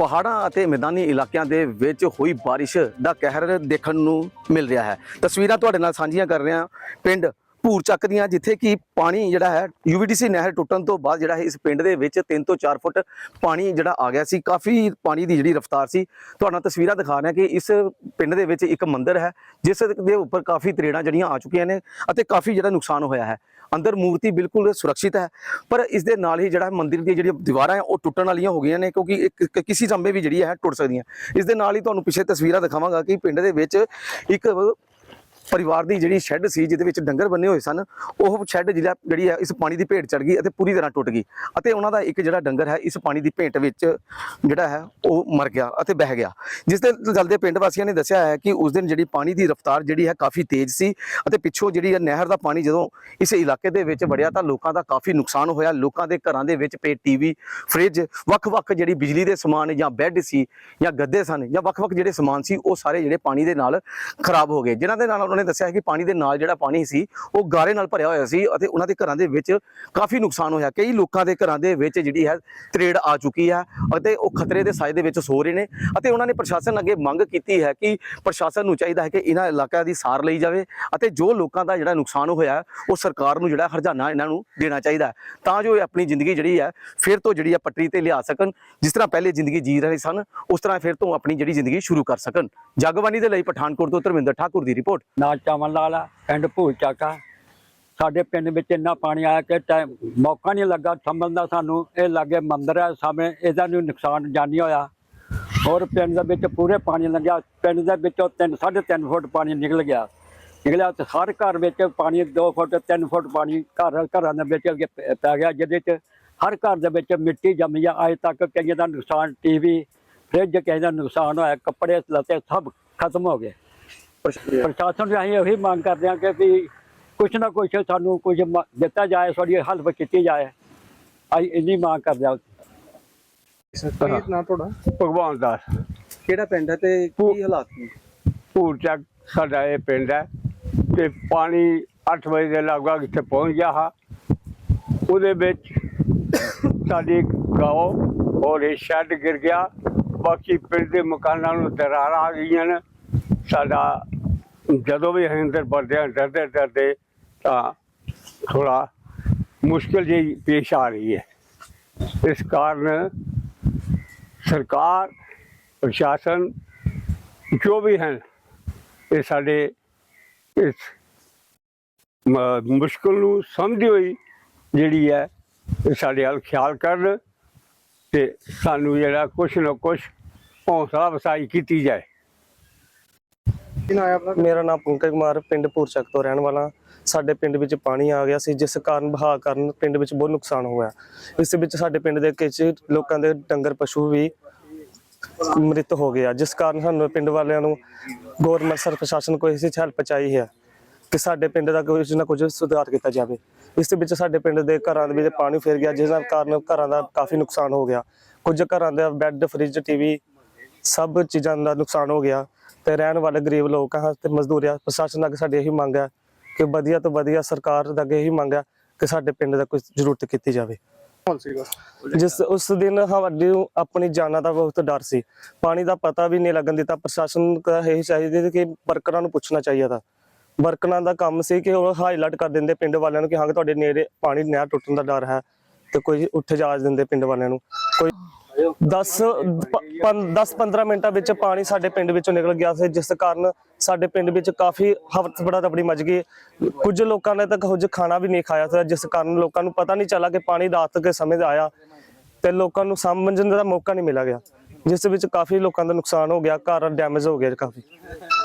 ਪਹਾੜਾਂ ਅਤੇ ਮੈਦਾਨੀ ਇਲਾਕਿਆਂ ਦੇ ਵਿੱਚ ਹੋਈ ਬਾਰਿਸ਼ ਦਾ ਕਹਿਰ ਦੇਖਣ ਨੂੰ ਮਿਲ ਰਿਹਾ ਹੈ। ਤਸਵੀਰਾਂ ਤੁਹਾਡੇ ਨਾਲ ਸਾਂਝੀਆਂ ਕਰ ਰਹੇ ਹਾਂ ਪਿੰਡ ਭੂਰ ਚੱਕ ਦੀਆਂ, ਜਿੱਥੇ ਕਿ ਪਾਣੀ ਜਿਹੜਾ ਹੈ ਯੂਵੀਡੀਸੀ ਨਹਿਰ ਟੁੱਟਣ ਤੋਂ ਬਾਅਦ ਜਿਹੜਾ ਹੈ, ਇਸ ਪਿੰਡ ਦੇ ਵਿੱਚ 3 ਤੋਂ 4 ਫੁੱਟ ਪਾਣੀ ਜਿਹੜਾ ਆ ਗਿਆ ਸੀ। ਕਾਫੀ ਪਾਣੀ ਦੀ ਜਿਹੜੀ ਰਫ਼ਤਾਰ ਸੀ। ਤੁਹਾਨੂੰ ਤਸਵੀਰਾਂ ਦਿਖਾ ਰਿਹਾ ਕਿ ਇਸ ਪਿੰਡ ਦੇ ਵਿੱਚ ਇੱਕ ਮੰਦਿਰ ਹੈ, ਜਿਸ ਦੇ ਉੱਪਰ ਕਾਫੀ ਤਰੇੜਾਂ ਜਿਹੜੀਆਂ ਆ ਚੁੱਕੀਆਂ ਨੇ ਅਤੇ ਕਾਫੀ ਜਿਹੜਾ ਨੁਕਸਾਨ ਹੋਇਆ ਹੈ। ਅੰਦਰ ਮੂਰਤੀ ਬਿਲਕੁਲ ਸੁਰੱਖਿਅਤ ਹੈ। ਪਰ ਇਸ ਦੇ ਨਾਲ ਹੀ ਜਿਹੜਾ ਮੰਦਿਰ ਦੀ ਜਿਹੜੀ ਦੀਵਾਰਾਂ ਹੈ, ਉਹ ਟੁੱਟਣ ਵਾਲੀਆਂ ਹੋ ਗਈਆਂ ਨੇ, ਕਿਉਂਕਿ ਇੱਕ- ਕਿਸੇ ਸਮੇਂ ਵੀ ਜਿਹੜੀ ਹੈ ਟੁੱਟ ਸਕਦੀਆਂ। ਇਸ ਦੇ ਨਾਲ ਹੀ ਤੁਹਾਨੂੰ ਪਿੱਛੇ ਤਸਵੀਰਾਂ ਦਿਖਾਵਾਂਗਾ ਕਿ ਪਿੰਡ ਦੇ ਵਿੱਚ ਇੱਕ ਪਰਿਵਾਰ ਦੀ ਜਿਹੜੀ ਸ਼ੈੱਡ ਸੀ, ਜਿਹਦੇ ਵਿੱਚ ਡੰਗਰ ਬੰਨੇ ਹੋਏ ਸਨ, ਉਹ ਸ਼ੈੱਡ ਜਿਹੜਾ ਜਿਹੜੀ ਹੈ ਇਸ ਪਾਣੀ ਦੀ ਭੇਟ ਚੜ ਗਈ ਅਤੇ ਪੂਰੀ ਤਰ੍ਹਾਂ ਟੁੱਟ ਗਈ ਅਤੇ ਉਹਨਾਂ ਦਾ ਇੱਕ ਜਿਹੜਾ ਡੰਗਰ ਹੈ, ਇਸ ਪਾਣੀ ਦੀ ਭੇਟ ਵਿੱਚ ਜਿਹੜਾ ਹੈ, ਉਹ ਮਰ ਗਿਆ ਅਤੇ ਬਹਿ ਗਿਆ। ਜਿਸ ਦੇ ਚੱਲਦੇ ਪਿੰਡ ਵਾਸੀਆਂ ਨੇ ਦੱਸਿਆ ਹੈ ਕਿ ਉਸ ਦਿਨ ਜਿਹੜੀ ਪਾਣੀ ਦੀ ਰਫ਼ਤਾਰ ਜਿਹੜੀ ਹੈ, ਕਾਫੀ ਤੇਜ਼ ਸੀ ਅਤੇ ਪਿੱਛੋਂ ਜਿਹੜੀ ਹੈ ਨਹਿਰ ਦਾ ਪਾਣੀ ਜਦੋਂ ਇਸ ਇਲਾਕੇ ਦੇ ਵਿੱਚ ਵੜਿਆ ਤਾਂ ਲੋਕਾਂ ਦਾ ਕਾਫੀ ਨੁਕਸਾਨ ਹੋਇਆ। ਲੋਕਾਂ ਦੇ ਘਰਾਂ ਦੇ ਵਿੱਚ ਪਏ ਟੀਵੀ, ਫ੍ਰਿਜ, ਵੱਖ-ਵੱਖ ਜਿਹੜੀ ਬਿਜਲੀ ਦੇ ਸਮਾਨ ਜਾਂ ਬੈੱਡ ਸੀ ਜਾਂ ਗੱਦੇ ਸਨ ਜਾਂ ਵੱਖ-ਵੱਖ ਜਿਹੜੇ ਸਮਾਨ ਸੀ, ਉਹ ਸਾਰੇ ਜਿਹੜੇ ਪਾਣੀ ਦੇ ਨਾਲ ਖਰਾਬ ਹੋ ਗਏ। ਜਿਨ੍ਹਾਂ ਦੇ ਨਾਲ ਉਹਨਾਂ ਨੇ ਦੱਸਿਆ ਕਿ ਪਾਣੀ ਦੇ ਨਾਲ ਜਿਹੜਾ ਪਾਣੀ ਸੀ ਉਹ ਗਾਰੇ ਨਾਲ ਭਰਿਆ ਹੋਇਆ ਸੀ ਅਤੇ ਉਹਨਾਂ ਦੇ ਘਰਾਂ ਦੇ ਵਿੱਚ ਕਾਫੀ ਨੁਕਸਾਨ ਹੋਇਆ। ਕਈ ਲੋਕਾਂ ਦੇ ਘਰਾਂ ਦੇ ਵਿੱਚ ਜਿਹੜੀ ਹੈ ਤਰੇੜ ਆ ਚੁੱਕੀ ਹੈ ਅਤੇ ਉਹ ਖਤਰੇ ਦੇ ਸਾਏ ਦੇ ਵਿੱਚ ਸੋ ਰਹੇ ਨੇ ਅਤੇ ਉਹਨਾਂ ਨੇ ਪ੍ਰਸ਼ਾਸਨ ਅੱਗੇ ਮੰਗ ਕੀਤੀ ਹੈ ਕਿ ਪ੍ਰਸ਼ਾਸਨ ਨੂੰ ਚਾਹੀਦਾ ਹੈ ਕਿ ਇਹਨਾਂ ਇਲਾਕਿਆਂ ਦੀ ਸਾਰ ਲਈ ਜਾਵੇ ਅਤੇ ਜੋ ਲੋਕਾਂ ਦਾ ਜਿਹੜਾ ਨੁਕਸਾਨ ਹੋਇਆ ਉਹ ਸਰਕਾਰ ਨੂੰ ਜਿਹੜਾ ਹਰਜਾਨਾ ਇਹਨਾਂ ਨੂੰ ਦੇਣਾ ਚਾਹੀਦਾ ਹੈ, ਤਾਂ ਜੋ ਇਹ ਆਪਣੀ ਜ਼ਿੰਦਗੀ ਜਿਹੜੀ ਹੈ ਫਿਰ ਤੋਂ ਜਿਹੜੀ ਹੈ ਪਟਰੀ ਤੇ ਲਿਆ ਸਕਣ ਜਿਸ ਤਰ੍ਹਾਂ ਪਹਿਲੇ ਜ਼ਿੰਦਗੀ ਜੀ ਰਹੇ ਸਨ ਉਸ ਤਰ੍ਹਾਂ ਫਿਰ ਤੋਂ ਆਪਣੀ ਜਿਹੜੀ ਜ਼ਿੰਦਗੀ ਸ਼ੁਰੂ ਕਰ ਸਕਣ। ਜਗਬਾਨੀ ਦੇ ਲਈ ਪਠਾਨਕੋਟ ਤੋਂ ਧਰਮਿੰਦਰ ਠਾਕੁਰ ਦੀ ਰਿਪੋਰਟ। ਨਾਲ ਚਾਵਲ ਲਾਲ ਆ, ਪਿੰਡ ਭੂਲ ਚੱਕਾ ਸਾਡੇ ਪਿੰਡ ਵਿੱਚ ਇੰਨਾ ਪਾਣੀ ਆਇਆ ਕਿ ਟਾਈਮ ਮੌਕਾ ਨਹੀਂ ਲੱਗਾ ਸੰਭਲਣ ਦਾ ਸਾਨੂੰ। ਇਹ ਲਾਗੇ ਮੰਦਰ ਹੈ ਸਾਹਮਣੇ ਇਹਦਾ ਨੂੰ ਨੁਕਸਾਨ ਜਾਨੀ ਹੋਇਆ। ਔਰ ਪਿੰਡ ਦੇ ਵਿੱਚ ਪੂਰੇ ਪਾਣੀ ਲੱਗਿਆ। ਪਿੰਡ ਦੇ ਵਿੱਚੋਂ 3 3.5 ਫੁੱਟ ਪਾਣੀ ਨਿਕਲ ਗਿਆ। ਨਿਕਲਿਆ ਤੇ ਹਰ ਘਰ ਵਿੱਚ ਪਾਣੀ 2 ਫੁੱਟ 3 ਫੁੱਟ ਪਾਣੀ ਘਰ, ਘਰਾਂ ਦੇ ਵਿੱਚ ਅੱਗੇ ਪੈ ਪੈ ਗਿਆ, ਜਿਹਦੇ ਚ ਹਰ ਘਰ ਦੇ ਵਿੱਚ ਮਿੱਟੀ ਜੰਮੀ ਆ। ਅੱਜ ਤੱਕ ਕਈਆਂ ਦਾ ਨੁਕਸਾਨ ਟੀਵੀ, ਫ੍ਰਿਜ ਕਿਸੇ ਦਾ ਨੁਕਸਾਨ ਹੋਇਆ। ਕੱਪੜੇ, ਲੱਤੇ ਸਭ ਖਤਮ ਹੋ ਗਏ। ਪ੍ਰਸ਼ਾਸਨ ਅਸੀਂ ਇਹੀ ਮੰਗ ਕਰਦੇ ਹਾਂ ਕਿ ਵੀ ਕੁਛ ਨਾ ਕੁਛ ਸਾਨੂੰ ਕੁਝ ਮ- ਦਿੱਤਾ ਜਾਏ ਸਾਡੀ ਹੈਲਪ ਕੀਤੀ ਜਾਏ। ਅਸੀਂ ਇੰਨੀ ਮੰਗ ਕਰਦੇ ਹਾਂ। ਕੀ ਨਾ ਤੁਹਾਡਾ ਭਗਵਾਨ ਦਾਸ ਕਿਹੜਾ ਪਿੰਡ ਹੈ ਤੇ ਕੀ ਹਾਲਾਤ ਨੇ? ਭੂਰ ਚੱਕ ਸਾਡਾ ਇਹ ਪਿੰਡ ਹੈ ਤੇ ਪਾਣੀ 8 ਵਜੇ ਦੇ ਲਗਭਗ ਇੱਥੇ ਪਹੁੰਚ ਗਿਆ ਹਾ। ਉਹਦੇ ਵਿੱਚ ਸਾਡੀ ਗਾਉ ਔਰ ਇਹ ਸ਼ੈੱਡ ਗਿਰ ਗਿਆ। ਬਾਕੀ ਪਿੰਡ ਦੇ ਮਕਾਨਾਂ ਨੂੰ ਦਰਾਰਾਂ ਆ ਗਈਆਂ ਨੇ। ਸਾਡਾ ਜਦੋਂ ਵੀ ਅਸੀਂ ਅੰਦਰ ਵੜਦੇ ਹਾਂ, ਡਰਦੇ ਡਰਦੇ ਤਾਂ ਥੋੜਾ ਮੁਸ਼ਕਲ ਜਿਹੀ ਪੇਸ਼ ਆ ਰਹੀ ਹੈ। ਇਸ ਕਾਰਨ ਸਰਕਾਰ, ਪ੍ਰਸ਼ਾਸਨ, ਜੋ ਵੀ ਹਨ, ਇਹ ਸਾਡੇ ਇਸ ਮੁਸ਼ਕਲ ਨੂੰ ਸਮਝਦੀ ਹੋਈ ਜਿਹੜੀ ਹੈ, ਇਹ ਸਾਡੇ ਵੱਲ ਖਿਆਲ ਕਰਨ ਤੇ ਸਾਨੂੰ ਜਿਹੜਾ ਕੁਛ ਨਾ ਕੁਛ ਹੌਸਲਾ ਵਸਾਈ ਕੀਤੀ ਜਾਏ। ਕੀ ਆਇਆ ਆਪਣਾ? ਮੇਰਾ ਨਾਮ ਪੰਕਜ ਕੁਮਾਰ, ਪਿੰਡ ਪੂਰਚੱਕ ਤੋਂ ਰਹਿਣ ਵਾਲਾ। ਸਾਡੇ ਪਿੰਡ ਵਿੱਚ ਪਾਣੀ ਆ ਗਿਆ ਸੀ, ਜਿਸ ਕਾਰਨ ਵਹਾਅ ਕਾਰਨ ਪਿੰਡ ਵਿੱਚ ਬਹੁਤ ਨੁਕਸਾਨ ਹੋਇਆ। ਇਸ ਵਿੱਚ ਸਾਡੇ ਪਿੰਡ ਦੇ ਕੁਝ ਲੋਕਾਂ ਦੇ ਡੰਗਰ, ਪਸ਼ੂ ਵੀ ਮ੍ਰਿਤ ਹੋ ਗਿਆ ਜਿਸ ਕਾਰਨ ਸਾਨੂੰ ਪਿੰਡ ਵਾਲਿਆਂ ਨੂੰ ਗੌਰਮੈਂਟ ਸਰ ਪ੍ਰਸ਼ਾਸਨ ਕੋਲ ਇਸ ਹੈਲਪ ਚਾਹੀਦੀ ਹੈ ਕਿ ਸਾਡੇ ਪਿੰਡ ਦਾ ਕੁਝ ਨਾ ਕੁਝ ਸੁਧਾਰ ਕੀਤਾ ਜਾਵੇ। ਇਸ ਵਿੱਚ ਸਾਡੇ ਪਿੰਡ ਦੇ ਘਰਾਂ ਦੇ ਵਿੱਚ ਪਾਣੀ ਫਿਰ ਗਿਆ, ਜਿਸ ਨਾਲ ਕਾਰਨ ਘਰਾਂ ਦਾ ਕਾਫੀ ਨੁਕਸਾਨ ਹੋ ਗਿਆ। ਕੁਝ ਘਰਾਂ ਦੇ ਬੈੱਡ ਫ੍ਰਿਜ ਟੀਵੀ ਸਭ ਚੀਜ਼ਾਂ ਦਾ ਨੁਕਸਾਨ ਹੋ ਗਿਆ। ਤੇ ਰਹਿਣ ਵਾਲੇ ਗਰੀਬ ਲੋਕ ਆ ਤੇ ਮਜ਼ਦੂਰ ਆ ਪ੍ਰਸ਼ਾਸਨ ਅੱਗੇ ਸਾਡੀ ਇਹੀ ਮੰਗ ਹੈ ਕਿ ਵਧੀਆ ਤੋਂ ਵਧੀਆ ਸਰਕਾਰ ਦਾ ਅੱਗੇ ਇਹੀ ਮੰਗ ਹੈ ਕਿ ਸਾਡੇ ਪਿੰਡ ਦਾ ਕੁਝ ਜ਼ਰੂਰਤ ਕੀਤੀ ਜਾਵੇ। ਜਿਸ ਉਸ ਦਿਨ ਸਾਡੀ ਆਪਣੀ ਜਾਨਾਂ ਦਾ ਬਹੁਤ ਡਰ ਸੀ। ਪਾਣੀ ਦਾ ਪਤਾ ਵੀ ਨਹੀਂ ਲੱਗਣ ਦਿੱਤਾ ਪ੍ਰਸ਼ਾਸਨ ਦਾ ਇਹ ਚਾਹੀਦਾ ਸੀ ਕਿ ਵਰਕਰਾਂ ਨੂੰ ਪੁੱਛਣਾ ਚਾਹੀਦਾ ਤਾਂ। ਵਰਕਰਾਂ ਦਾ ਕੰਮ ਸੀ ਕਿ ਉਹ ਹਾਈਲਾਈਟ ਕਰ ਦਿੰਦੇ ਪਿੰਡ ਵਾਲਿਆਂ ਨੂੰ ਕਿ ਹਾਂ ਤੁਹਾਡੇ ਨੇੜੇ ਪਾਣੀ ਨਹਿਰ ਟੁੱਟਣ ਦਾ ਡਰ ਹੈ ਤੇ ਕੋਈ ਉੱਠ ਜਾਜ ਦਿੰਦੇ ਪਿੰਡ ਵਾਲਿਆਂ ਨੂੰ। ਕੋਈ 10 10 15 ਮਿੰਟਾਂ ਵਿੱਚ ਪਾਣੀ ਸਾਡੇ ਪਿੰਡ ਵਿੱਚੋਂ ਨਿਕਲ ਗਿਆ ਸੀ, ਜਿਸ ਕਾਰਨ ਸਾਡੇ ਪਿੰਡ ਵਿੱਚ ਕਾਫੀ ਹਵਤ ਬੜਾ ਤਪੜੀ ਮਚ ਗਈ। ਕੁਝ ਲੋਕਾਂ ਨੇ ਤਾਂ ਕੁਝ ਖਾਣਾ ਵੀ ਨਹੀਂ ਖਾਇਆ ਸੀ, ਜਿਸ ਕਾਰਨ ਲੋਕਾਂ ਨੂੰ ਪਤਾ ਨਹੀਂ ਚੱਲਾ ਕਿ ਪਾਣੀ ਰਾਤ ਦੇ ਸਮੇਂ ਦਾ ਆਇਆ ਤੇ ਲੋਕਾਂ ਨੂੰ ਸਮਝਣ ਦਾ ਮੌਕਾ ਨਹੀਂ ਮਿਲਿਆ ਗਿਆ, ਜਿਸ ਵਿੱਚ ਕਾਫੀ ਲੋਕਾਂ ਦਾ ਨੁਕਸਾਨ ਹੋ ਗਿਆ ਘਰ ਡੈਮੇਜ ਹੋ ਗਿਆ ਕਾਫੀ।